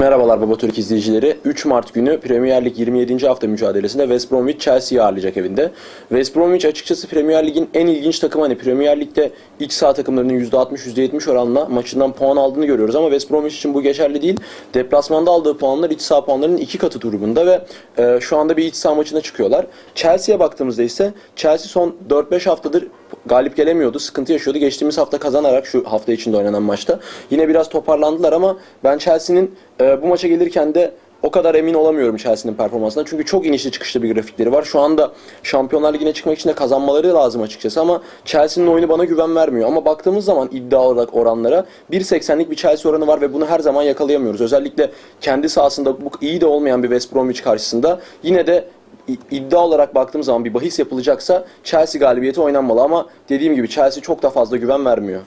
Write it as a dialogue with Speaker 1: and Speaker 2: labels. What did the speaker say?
Speaker 1: Merhabalar Baba Türk izleyicileri. 3 Mart günü Premier Lig 27. hafta mücadelesinde West Bromwich Chelsea'yi ağırlayacak evinde. West Bromwich açıkçası Premier Lig'in en ilginç takımı. Hani Premier Lig'de iç saha takımlarının %60-%70 oranla maçından puan aldığını görüyoruz ama West Bromwich için bu geçerli değil. Deplasmanda aldığı puanlar iç saha puanlarının iki katı durumunda ve e, şu anda bir iç saha maçına çıkıyorlar. Chelsea'ye baktığımızda ise Chelsea son 4-5 haftadır galip gelemiyordu. Sıkıntı yaşıyordu. Geçtiğimiz hafta kazanarak şu hafta içinde oynanan maçta yine biraz toparlandılar ama ben Chelsea'nin e, bu maça gelirken de o kadar emin olamıyorum Chelsea'nin performansından. Çünkü çok inişli çıkışlı bir grafikleri var. Şu anda Şampiyonlar Ligi'ne çıkmak için de kazanmaları lazım açıkçası ama Chelsea'nin oyunu bana güven vermiyor. Ama baktığımız zaman iddia olarak oranlara 1.80'lik bir Chelsea oranı var ve bunu her zaman yakalayamıyoruz. Özellikle kendi sahasında bu iyi de olmayan bir West Bromwich karşısında yine de iddia olarak baktığım zaman bir bahis yapılacaksa Chelsea galibiyeti oynanmalı ama dediğim gibi Chelsea çok da fazla güven vermiyor.